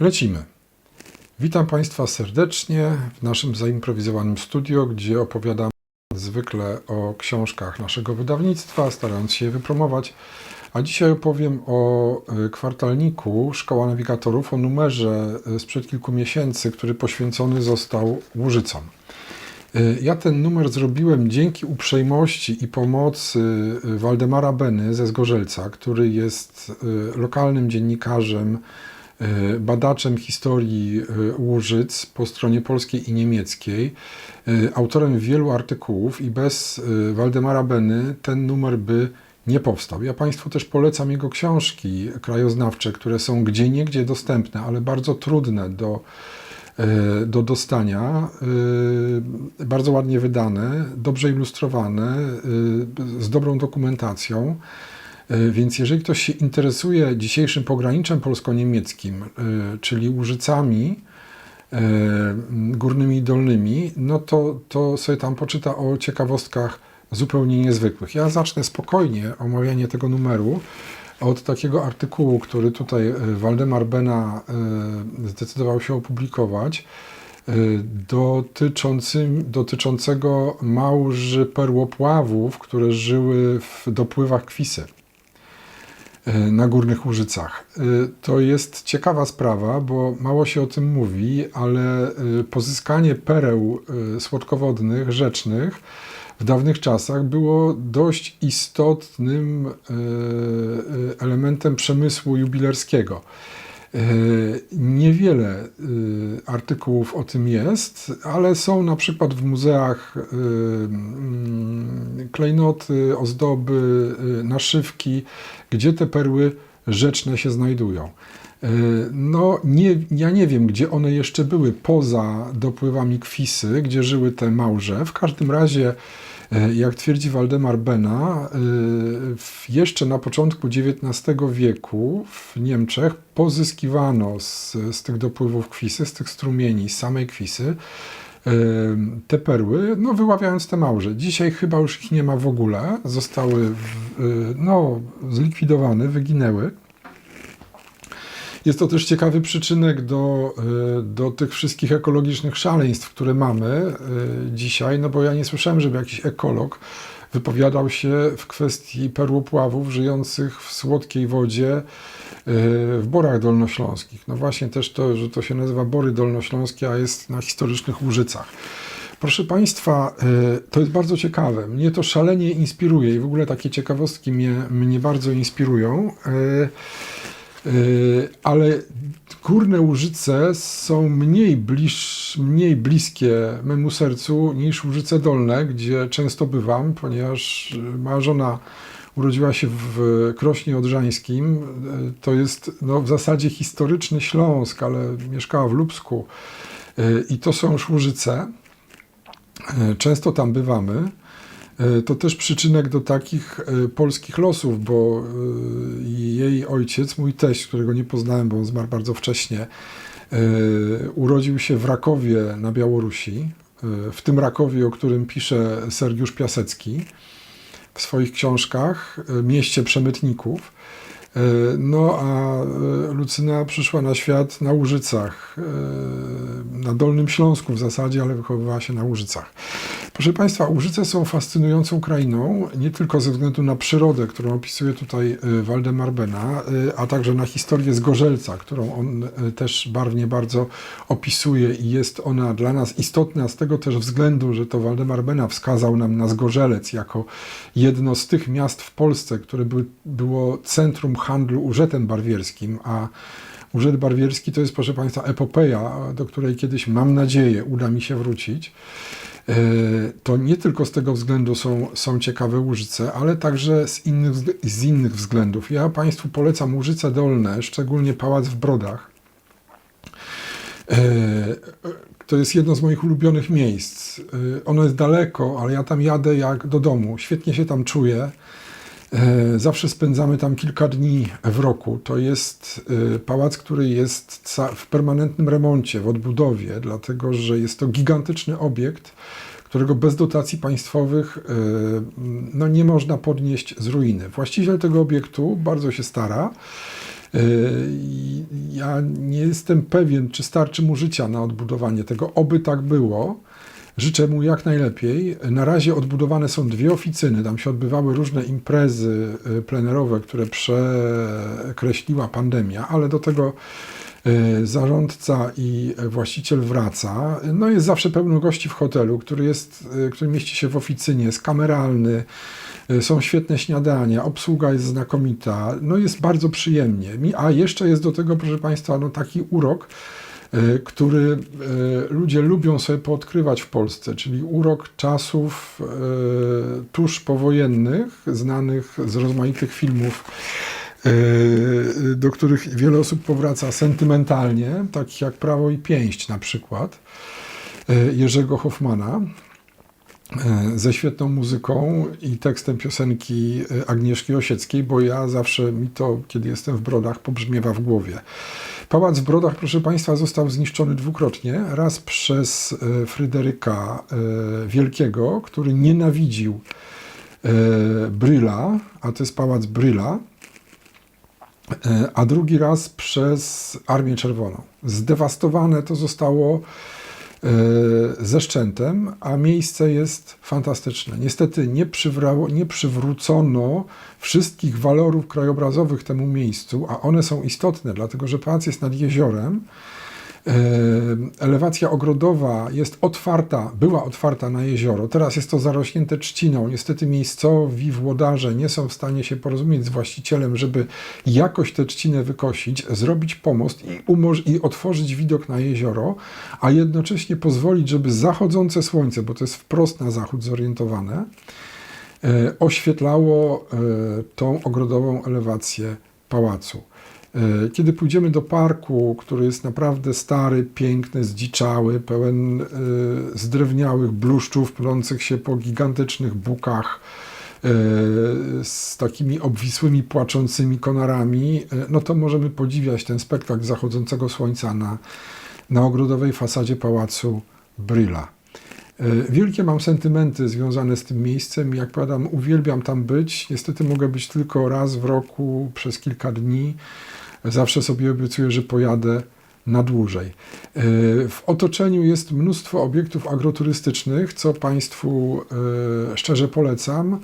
Lecimy. Witam Państwa serdecznie w naszym zaimprowizowanym studio, gdzie opowiadam zwykle o książkach naszego wydawnictwa, starając się je wypromować. A dzisiaj opowiem o y, kwartalniku Szkoła Nawigatorów, o numerze y, sprzed kilku miesięcy, który poświęcony został Łużycom. Y, Ja ten numer zrobiłem dzięki uprzejmości i pomocy Waldemara Beny ze Zgorzelca, który jest lokalnym dziennikarzem, badaczem historii y, Łużyc po stronie polskiej i niemieckiej, y, autorem wielu artykułów i bez Waldemara Beny ten numer by nie powstał. Ja Państwu też polecam jego książki krajoznawcze, które są gdzieniegdzie dostępne, ale bardzo trudne do e, do dostania, e, bardzo ładnie wydane, dobrze ilustrowane, e, z dobrą dokumentacją. E, Więc jeżeli ktoś się interesuje dzisiejszym pograniczem polsko-niemieckim, e, czyli Łużycami e, górnymi i dolnymi, no to, to sobie tam poczyta o ciekawostkach zupełnie niezwykłych. Ja zacznę spokojnie omawianie tego numeru od takiego artykułu, który tutaj Waldemar Bena zdecydował się opublikować, dotyczącym, dotyczącego małży perłopławów, które żyły w dopływach Kwisy na Górnych Łużycach. E, To jest ciekawa sprawa, bo mało się o tym mówi, ale e, pozyskanie pereł e, słodkowodnych, rzecznych w dawnych czasach było dość istotnym e, e, elementem przemysłu jubilerskiego. E, Niewiele e, artykułów o tym jest, ale są na przykład w muzeach e, mm, klejnoty, ozdoby, naszywki, gdzie te perły rzeczne się znajdują. No, nie, ja nie wiem, gdzie one jeszcze były poza dopływami Kwisy, gdzie żyły te małże. W każdym razie, jak twierdzi Waldemar Bena, e, jeszcze na początku XIX wieku w Niemczech pozyskiwano z, z tych dopływów Kwisy, z tych strumieni, samej Kwisy, e, te perły, no wyławiając te małże. Dzisiaj chyba już ich nie ma w ogóle, zostały e, no, zlikwidowane, wyginęły. Jest to też ciekawy przyczynek do, y, do tych wszystkich ekologicznych szaleństw, które mamy y, dzisiaj, no bo ja nie słyszałem, żeby jakiś ekolog wypowiadał się w kwestii perłopławów żyjących w słodkiej wodzie y, w Borach Dolnośląskich. No właśnie też to, że to się nazywa Bory Dolnośląskie, a jest na historycznych Łużycach. Proszę Państwa, to jest bardzo ciekawe. Mnie to szalenie inspiruje i w ogóle takie ciekawostki mnie, mnie bardzo inspirują. Yy, ale górne Łużyce są mniej, bliż, mniej bliskie memu sercu niż Łużyce Dolne, gdzie często bywam, ponieważ moja żona urodziła się w Krośnie Odrzańskim. Yy, To jest no, w zasadzie historyczny Śląsk, ale mieszkała w Lubsku. Yy, I to są już Łużyce. Często tam bywamy. E, To też przyczynek do takich e, polskich losów, bo e, jej ojciec, mój teść, którego nie poznałem, bo on zmarł bardzo wcześnie, urodził się w Rakowie na Białorusi, w tym Rakowie, o którym pisze Sergiusz Piasecki w swoich książkach, Mieście Przemytników. No a Lucyna przyszła na świat na Łużycach, na Dolnym Śląsku w zasadzie, ale wychowywała się na Łużycach. Proszę Państwa, Łużyce są fascynującą krainą, nie tylko ze względu na przyrodę, którą opisuje tutaj y, Waldemar Bena, y, a także na historię Zgorzelca, którą on y, też barwnie bardzo opisuje i jest ona dla nas istotna z tego też względu, że to Waldemar Bena wskazał nam na Zgorzelec jako jedno z tych miast w Polsce, które by, było centrum handlu urzetem barwierskim, a Urzęd Barwierski to jest, proszę Państwa, epopeja, do której kiedyś, mam nadzieję, uda mi się wrócić. E, To nie tylko z tego względu są, są ciekawe Łużyce, ale także z innych, z innych względów. Ja Państwu polecam Łużyce Dolne, szczególnie Pałac w Brodach. E, To jest jedno z moich ulubionych miejsc. E, Ono jest daleko, ale ja tam jadę jak do domu. Świetnie się tam czuję. E, Zawsze spędzamy tam kilka dni w roku. To jest e, pałac, który jest w permanentnym remoncie, w odbudowie, dlatego że jest to gigantyczny obiekt, którego bez dotacji państwowych e, no, nie można podnieść z ruiny. Właściciel tego obiektu bardzo się stara. Ja nie jestem pewien, czy starczy mu życia na odbudowanie tego. Oby tak było. Życzę mu jak najlepiej. Na razie odbudowane są dwie oficyny. Tam się odbywały różne imprezy y, plenerowe, które przekreśliła pandemia, ale do tego y, zarządca i właściciel wraca. No jest zawsze pełno gości w hotelu, który, jest, y, który mieści się w oficynie, jest kameralny, są świetne śniadania, obsługa jest znakomita, no jest bardzo przyjemnie. A jeszcze jest do tego, proszę Państwa, no taki urok, który y, ludzie lubią sobie poodkrywać w Polsce, czyli urok czasów y, tuż powojennych, znanych z rozmaitych filmów, do których wiele osób powraca sentymentalnie, takich jak Prawo i Pięść na przykład, Jerzego Hoffmana ze świetną muzyką i tekstem piosenki y, Agnieszki Osieckiej, bo ja zawsze mi to, kiedy jestem w Brodach, pobrzmiewa w głowie. Pałac w Brodach, proszę Państwa, został zniszczony dwukrotnie. Raz przez y, Fryderyka Wielkiego, który nienawidził Bryla, a to jest pałac Bryla, E, a drugi raz przez Armię Czerwoną. Zdewastowane to zostało e, ze szczętem, a miejsce jest fantastyczne. Niestety nie, przywrało, nie przywrócono wszystkich walorów krajobrazowych temu miejscu, a one są istotne, dlatego że pałac jest nad jeziorem. E, Elewacja ogrodowa jest otwarta, była otwarta na jezioro, teraz jest to zarośnięte trzciną. Niestety miejscowi włodarze nie są w stanie się porozumieć z właścicielem, żeby jakoś tę trzcinę wykosić, zrobić pomost i, i otworzyć widok na jezioro, a jednocześnie pozwolić, żeby zachodzące słońce, bo to jest wprost na zachód zorientowane, e, oświetlało e, tą ogrodową elewację pałacu. E, Kiedy pójdziemy do parku, który jest naprawdę stary, piękny, zdziczały, pełen e, zdrewniałych bluszczów plących się po gigantycznych bukach, e, z takimi obwisłymi, płaczącymi konarami, no to możemy podziwiać ten spektakl zachodzącego słońca na, na ogrodowej fasadzie pałacu Bryla. Wielkie mam sentymenty związane z tym miejscem. Jak powiadam, uwielbiam tam być. Niestety mogę być tylko raz w roku przez kilka dni. Zawsze sobie obiecuję, że pojadę na dłużej. E, W otoczeniu jest mnóstwo obiektów agroturystycznych, co Państwu e, szczerze polecam.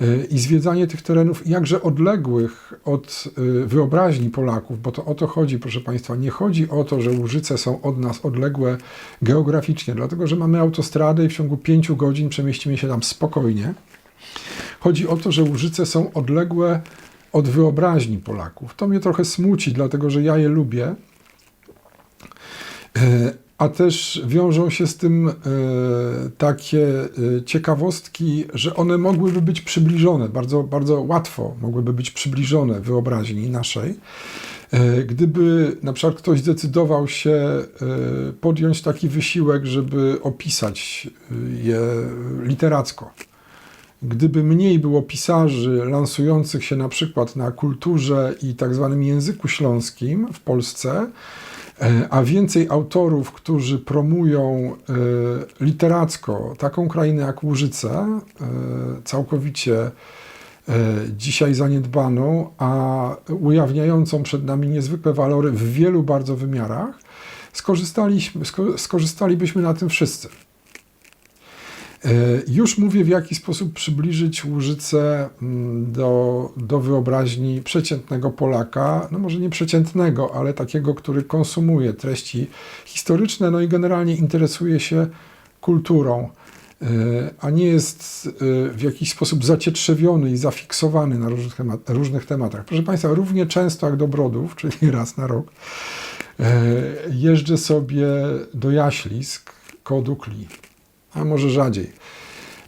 E, I zwiedzanie tych terenów jakże odległych od wyobraźni Polaków, bo to o to chodzi, proszę Państwa. Nie chodzi o to, że Łużyce są od nas odległe geograficznie, dlatego że mamy autostradę i w ciągu pięciu godzin przemieścimy się tam spokojnie. Chodzi o to, że Łużyce są odległe od wyobraźni Polaków. To mnie trochę smuci, dlatego że ja je lubię. E, A też wiążą się z tym e, takie e, ciekawostki, że one mogłyby być przybliżone, bardzo, bardzo łatwo mogłyby być przybliżone wyobraźni naszej. Gdyby na przykład ktoś zdecydował się podjąć taki wysiłek, żeby opisać je literacko, Gdyby mniej było pisarzy lansujących się na przykład na kulturze i tak zwanym języku śląskim w Polsce, e, a więcej autorów, którzy promują e, literacko taką krainę jak Łużyce, e, całkowicie dzisiaj zaniedbaną, a ujawniającą przed nami niezwykłe walory w wielu bardzo wymiarach, skorzystaliśmy, sko- skorzystalibyśmy na tym wszyscy. E, Już mówię, w jaki sposób przybliżyć Łużyce mm, do, do wyobraźni przeciętnego Polaka, no może nie przeciętnego, ale takiego, który konsumuje treści historyczne, no i generalnie interesuje się kulturą, e, a nie jest e, w jakiś sposób zacietrzewiony i zafiksowany na różnych, temat, różnych tematach. Proszę Państwa, równie często jak do Brodów, czyli raz na rok, jeżdżę sobie do Jaślisk koło Dukli a może rzadziej,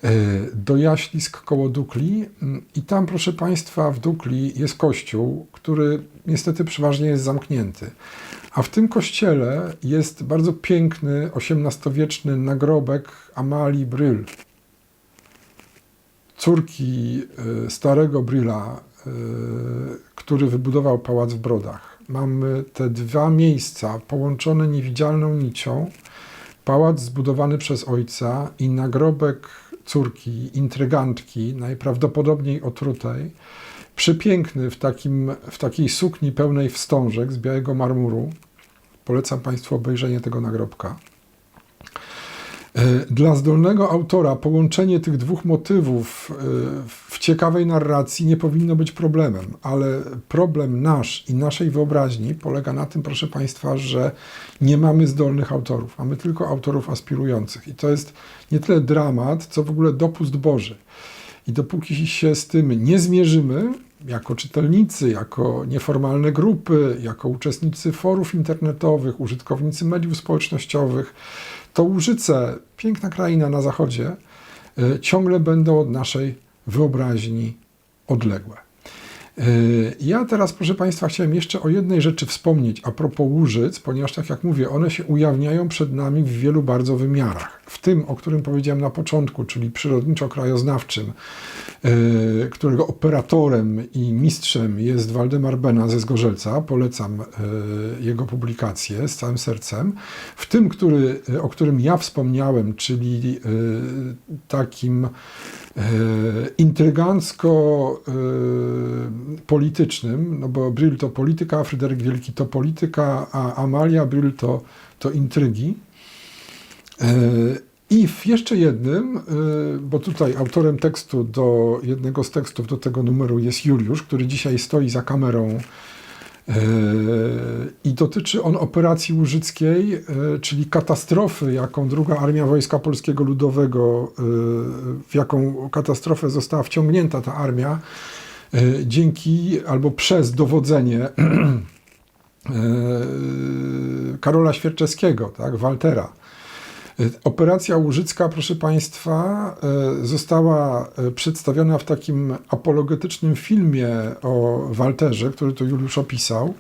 e, do Jaślisk koło Dukli mm, i tam, proszę Państwa, w Dukli jest kościół, który niestety przeważnie jest zamknięty. A w tym kościele jest bardzo piękny, XVIII-wieczny nagrobek Amalii Bryl, córki e, starego Bryla, e, który wybudował pałac w Brodach. Mamy te dwa miejsca połączone niewidzialną nicią, Pałac zbudowany przez ojca i nagrobek córki, intrygantki, najprawdopodobniej otrutej, przepiękny w, takim, w takiej sukni pełnej wstążek z białego marmuru. Polecam Państwu obejrzenie tego nagrobka. E, Dla zdolnego autora połączenie tych dwóch motywów e, w ciekawej narracji nie powinno być problemem, ale problem nasz i naszej wyobraźni polega na tym, proszę Państwa, że nie mamy zdolnych autorów, mamy tylko autorów aspirujących. I to jest nie tyle dramat, co w ogóle dopust Boży. I dopóki się z tym nie zmierzymy, jako czytelnicy, jako nieformalne grupy, jako uczestnicy forów internetowych, użytkownicy mediów społecznościowych, to Łużyce, piękna kraina na zachodzie, y, ciągle będą od naszej wyobraźni odległe. Y, Ja teraz, proszę Państwa, chciałem jeszcze o jednej rzeczy wspomnieć a propos Łużyc, ponieważ, tak jak mówię, one się ujawniają przed nami w wielu bardzo wymiarach. W tym, o którym powiedziałem na początku, czyli przyrodniczo-krajoznawczym, y, którego operatorem i mistrzem jest Waldemar Bena ze Zgorzelca. Polecam y, jego publikację z całym sercem. W tym, który, o którym ja wspomniałem, czyli takim e, intrygancko-politycznym, no bo Brill to polityka, Fryderyk Wielki to polityka, a Amalia Brill to, to intrygi. E, I w jeszcze jednym, e, bo tutaj autorem tekstu do jednego z tekstów do tego numeru jest Juliusz, który dzisiaj stoi za kamerą e, i dotyczy on operacji łużyckiej, czyli katastrofy, jaką druga Armia Wojska Polskiego Ludowego, w jaką katastrofę została wciągnięta ta armia, dzięki albo przez dowodzenie Karola Świerczewskiego, tak, Waltera. Operacja Łużycka, proszę Państwa, e, została e, przedstawiona w takim apologetycznym filmie o Walterze, który to Juliusz opisał,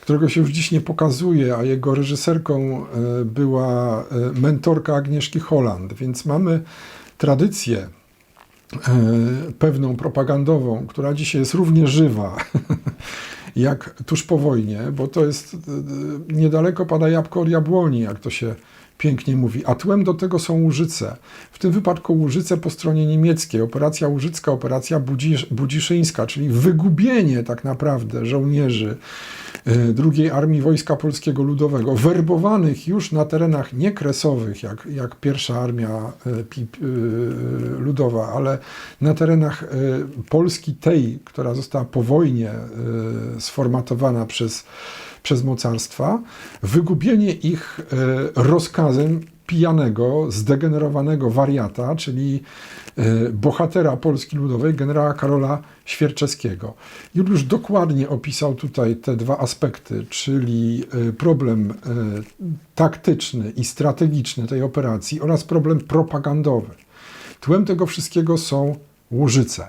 którego się już dziś nie pokazuje, a jego reżyserką e, była e, mentorka Agnieszki Holland. Więc mamy tradycję e, pewną propagandową, która dzisiaj jest równie żywa jak tuż po wojnie, bo to jest e, niedaleko pada jabłko od jabłoni, jak to się pięknie mówi, a tłem do tego są Łużyce. W tym wypadku Łużyce po stronie niemieckiej, operacja Łużycka, operacja Budzisz, Budziszyńska, czyli wygubienie tak naprawdę żołnierzy y, II Armii Wojska Polskiego Ludowego, werbowanych już na terenach niekresowych, jak, jak pierwsza armia y, PIP, y, ludowa, ale na terenach Polski tej, która została po wojnie sformatowana przez przez mocarstwa, wygubienie ich e, rozkazem pijanego, zdegenerowanego wariata, czyli e, bohatera Polski Ludowej, generała Karola Świerczewskiego. Juliusz dokładnie opisał tutaj te dwa aspekty, czyli e, problem taktyczny i strategiczny tej operacji oraz problem propagandowy. Tłem tego wszystkiego są Łużyce.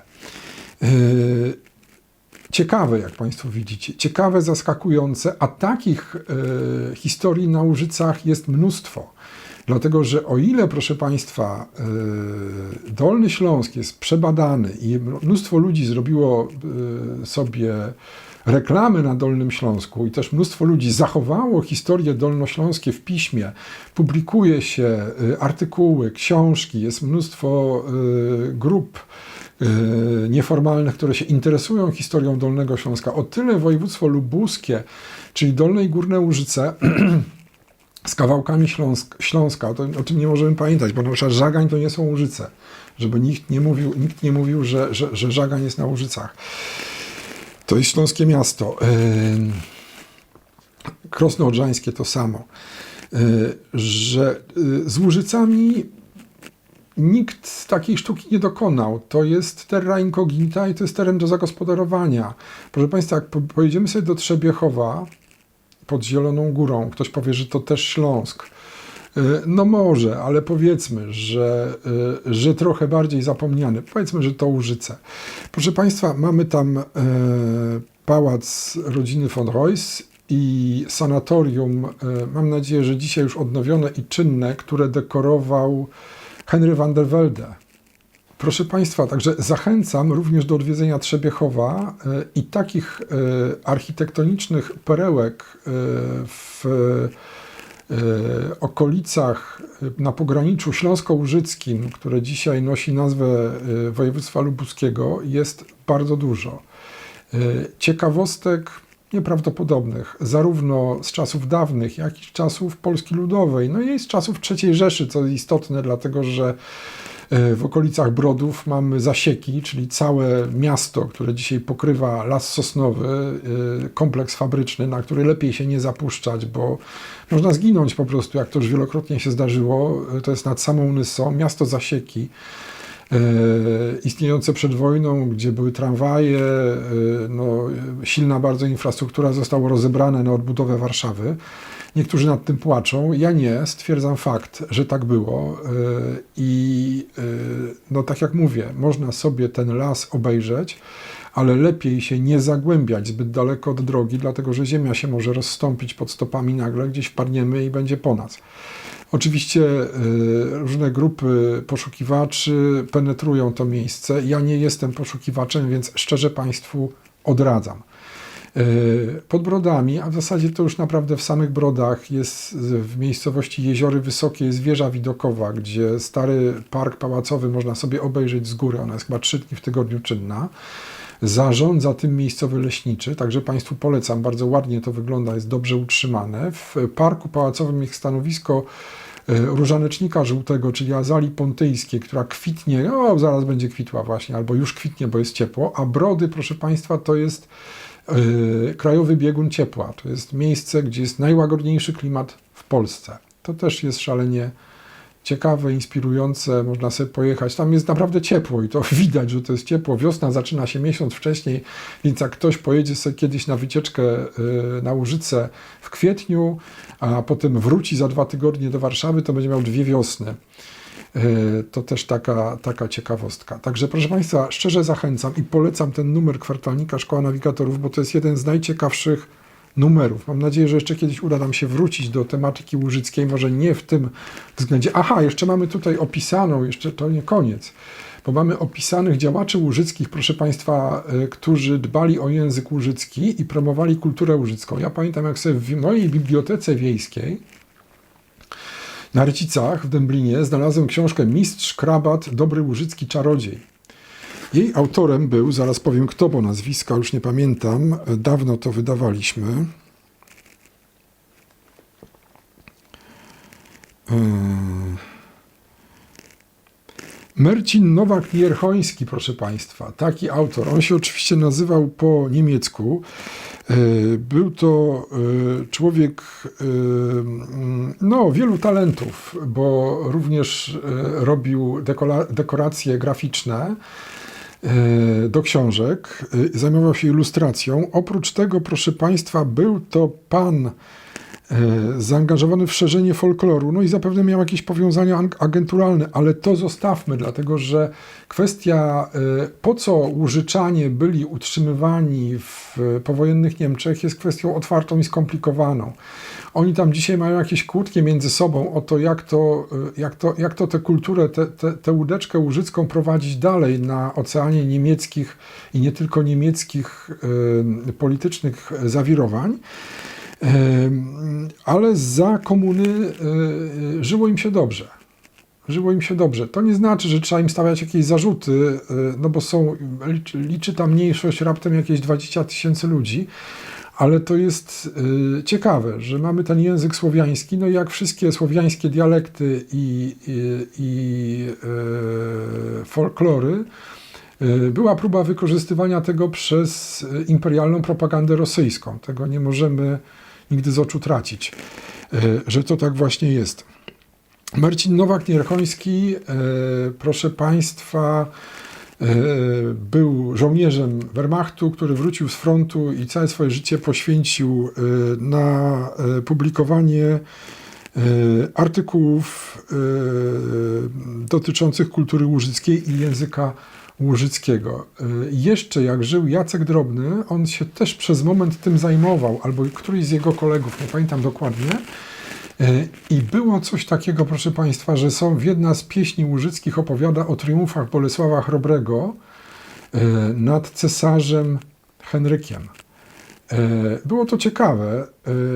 Ciekawe, jak Państwo widzicie, ciekawe, zaskakujące, a takich e, historii na Łużycach jest mnóstwo. Dlatego, że o ile, proszę Państwa, e, Dolny Śląsk jest przebadany i mnóstwo ludzi zrobiło e, sobie reklamy na Dolnym Śląsku i też mnóstwo ludzi zachowało historie dolnośląskie w piśmie, publikuje się artykuły, książki, jest mnóstwo grup nieformalnych, które się interesują historią Dolnego Śląska. O tyle województwo lubuskie, czyli Dolne i Górne Łużyce, z kawałkami Śląsk, Śląska, o, to, o tym nie możemy pamiętać, bo na przykład Żagań to nie są Łużyce, żeby nikt nie mówił, nikt nie mówił że, że, że Żagań jest na Łużycach. To jest śląskie miasto. Yy, Krosno Odrzańskie to samo. Yy, Że z Łużycami nikt takiej sztuki nie dokonał. To jest terra incognita i to jest teren do zagospodarowania. Proszę Państwa, jak po- pojedziemy sobie do Trzebiechowa pod Zieloną Górą, ktoś powie, że to też Śląsk. Y, No może, ale powiedzmy, że, y, że trochę bardziej zapomniany. Powiedzmy, że to Łużyce. Proszę Państwa, mamy tam e, pałac rodziny von Reuss i sanatorium, e, mam nadzieję, że dzisiaj już odnowione i czynne, które dekorował Henry van der Velde. Proszę Państwa, także zachęcam również do odwiedzenia Trzebiechowa e, i takich e, architektonicznych perełek e, w okolicach na pograniczu śląsko-łużyckim, które dzisiaj nosi nazwę województwa lubuskiego, jest bardzo dużo. Ciekawostek nieprawdopodobnych, zarówno z czasów dawnych, jak i z czasów Polski Ludowej, no i z czasów III Rzeszy, co istotne, dlatego że e, w okolicach Brodów mamy zasieki, czyli całe miasto, które dzisiaj pokrywa las sosnowy, e, kompleks fabryczny, na który lepiej się nie zapuszczać, bo można zginąć po prostu, jak to już wielokrotnie się zdarzyło. E, To jest nad samą Nysą, miasto zasieki istniejące przed wojną, gdzie były tramwaje, e, no, e, silna bardzo infrastruktura, zostało rozebrane na odbudowę Warszawy. Niektórzy nad tym płaczą, ja nie, stwierdzam fakt, że tak było e, i e, no tak jak mówię, można sobie ten las obejrzeć, ale lepiej się nie zagłębiać zbyt daleko od drogi, dlatego że ziemia się może rozstąpić pod stopami nagle, gdzieś wpadniemy i będzie po nas. Oczywiście y, różne grupy poszukiwaczy penetrują to miejsce. Ja nie jestem poszukiwaczem, więc szczerze Państwu odradzam. Y, Pod Brodami, a w zasadzie to już naprawdę w samych Brodach jest w miejscowości Jeziory Wysokie jest wieża widokowa, gdzie stary park pałacowy można sobie obejrzeć z góry. Ona jest chyba trzy dni w tygodniu czynna. Zarządza tym miejscowy leśniczy, także Państwu polecam, bardzo ładnie to wygląda, jest dobrze utrzymane. W parku pałacowym jest stanowisko e, różanecznika żółtego, czyli azalii pontyjskiej, która kwitnie, no zaraz będzie kwitła właśnie, albo już kwitnie, bo jest ciepło, a brody, proszę Państwa, to jest e, krajowy biegun ciepła. To jest miejsce, gdzie jest najłagodniejszy klimat w Polsce. To też jest szalenie ciekawe, inspirujące, można sobie pojechać. Tam jest naprawdę ciepło i to widać, że to jest ciepło. Wiosna zaczyna się miesiąc wcześniej, więc jak ktoś pojedzie sobie kiedyś na wycieczkę y, na Łużyce w kwietniu, a potem wróci za dwa tygodnie do Warszawy, to będzie miał dwie wiosny. Y, To też taka, taka ciekawostka. Także proszę Państwa, szczerze zachęcam i polecam ten numer kwartalnika Szkoła Nawigatorów, bo to jest jeden z najciekawszych numerów. Mam nadzieję, że jeszcze kiedyś uda nam się wrócić do tematyki łużyckiej, może nie w tym względzie. Aha, jeszcze mamy tutaj opisaną, jeszcze to nie koniec, bo mamy opisanych działaczy łużyckich, proszę Państwa, y, którzy dbali o język łużycki i promowali kulturę łużycką. Ja pamiętam, jak sobie w mojej bibliotece wiejskiej na Rycicach w Dęblinie znalazłem książkę Mistrz Krabat, Dobry Łużycki Czarodziej. Jej autorem był, zaraz powiem kto, bo nazwiska już nie pamiętam, dawno to wydawaliśmy. Yy. Mercin Nowak-Nierchoński, proszę Państwa, taki autor. On się oczywiście nazywał po niemiecku. Yy, Był to yy, człowiek mm, no, wielu talentów, bo również robił dekoracje graficzne e, do książek, e, zajmował się ilustracją. Oprócz tego, proszę Państwa, był to pan e, zaangażowany w szerzenie folkloru, no i zapewne miał jakieś powiązania agenturalne, ale to zostawmy, dlatego że kwestia, e, po co Łużyczanie byli utrzymywani w powojennych Niemczech, jest kwestią otwartą i skomplikowaną. Oni tam dzisiaj mają jakieś kłótnie między sobą o to, jak to, y, jak to, jak to tę kulturę, tę te, tę łódeczkę łużycką prowadzić dalej na oceanie niemieckich i nie tylko niemieckich politycznych zawirowań. Ale za komuny y, żyło im się dobrze. Żyło im się dobrze. To nie znaczy, że trzeba im stawiać jakieś zarzuty, y, no bo są, liczy, liczy ta mniejszość raptem jakieś 20 tysięcy ludzi, ale to jest ciekawe, że mamy ten język słowiański, no jak wszystkie słowiańskie dialekty i, i, i folklory, była próba wykorzystywania tego przez imperialną propagandę rosyjską. Tego nie możemy nigdy z oczu tracić, y, że to tak właśnie jest. Marcin Nowak-Nierchoński, e, proszę Państwa, e, był żołnierzem Wehrmachtu, który wrócił z frontu i całe swoje życie poświęcił e, na e, publikowanie e, artykułów e, dotyczących kultury łużyckiej i języka łużyckiego. E, Jeszcze jak żył Jacek Drobny, on się też przez moment tym zajmował, albo któryś z jego kolegów, nie pamiętam dokładnie, E, I było coś takiego, proszę Państwa, że są jedna z pieśni łużyckich opowiada o triumfach Bolesława Chrobrego e, nad cesarzem Henrykiem. Było to ciekawe,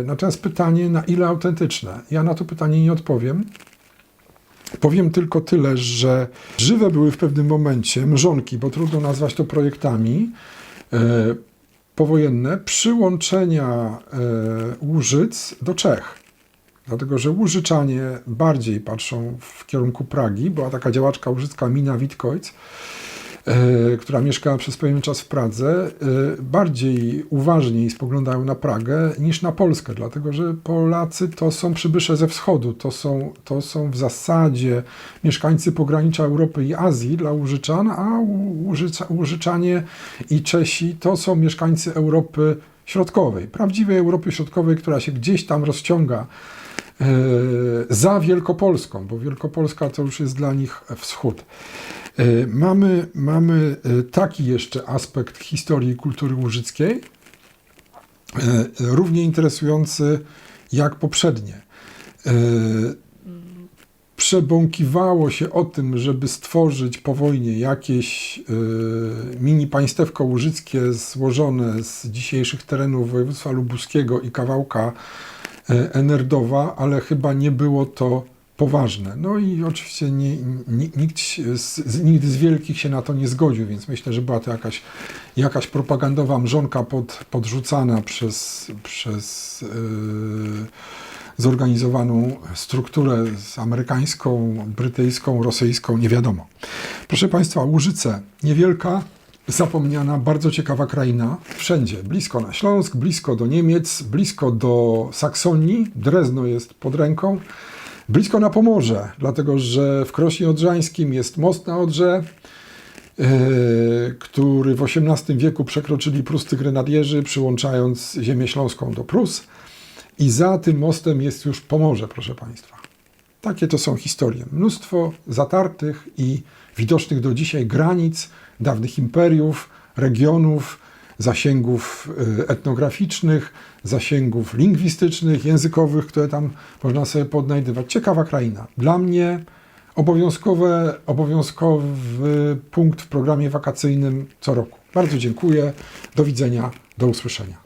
natomiast pytanie, na ile autentyczne? Ja na to pytanie nie odpowiem. Powiem tylko tyle, że żywe były w pewnym momencie mrzonki, bo trudno nazwać to projektami, e, powojenne przyłączenia e, Łużyc do Czech. Dlatego, że Łużyczanie bardziej patrzą w kierunku Pragi. Była taka działaczka łużycka Mina Witkojc, która mieszkała przez pewien czas w Pradze, e, bardziej uważniej spoglądają na Pragę niż na Polskę, dlatego że Polacy to są przybysze ze wschodu, to są, to są w zasadzie mieszkańcy pogranicza Europy i Azji dla Łużyczan, a Łużycza, Łużyczanie i Czesi to są mieszkańcy Europy Środkowej, prawdziwej Europy Środkowej, która się gdzieś tam rozciąga e, za Wielkopolską, bo Wielkopolska to już jest dla nich wschód. E, Mamy, mamy e, taki jeszcze aspekt historii kultury łużyckiej, e, równie interesujący jak poprzednie. Przebąkiwało się o tym, żeby stworzyć po wojnie jakieś mini państewko łużyckie złożone z dzisiejszych terenów województwa lubuskiego i kawałka Enerdowa, ale chyba nie było to poważne. No i oczywiście nie, ni- nikt, z, z, wielkich się na to nie zgodził, więc myślę, że była to jakaś, jakaś propagandowa mrzonka pod, podrzucana przez, przez yy, zorganizowaną strukturę amerykańską, brytyjską, rosyjską, nie wiadomo. Proszę Państwa, Łużyce, niewielka, zapomniana, bardzo ciekawa kraina, wszędzie, blisko na Śląsk, blisko do Niemiec, blisko do Saksonii, Drezno jest pod ręką, blisko na Pomorze, dlatego że w Krośnie Odrzańskim jest most na Odrze, e, który w XVIII wieku przekroczyli pruscy grenadierzy, przyłączając ziemię śląską do Prus. I za tym mostem jest już Pomorze, proszę Państwa. Takie to są historie. Mnóstwo zatartych i widocznych do dzisiaj granic dawnych imperiów, regionów, zasięgów y, etnograficznych, zasięgów lingwistycznych, językowych, które tam można sobie podnajdywać. Ciekawa kraina. Dla mnie obowiązkowe, obowiązkowy punkt w programie wakacyjnym co roku. Bardzo dziękuję. Do widzenia. Do usłyszenia.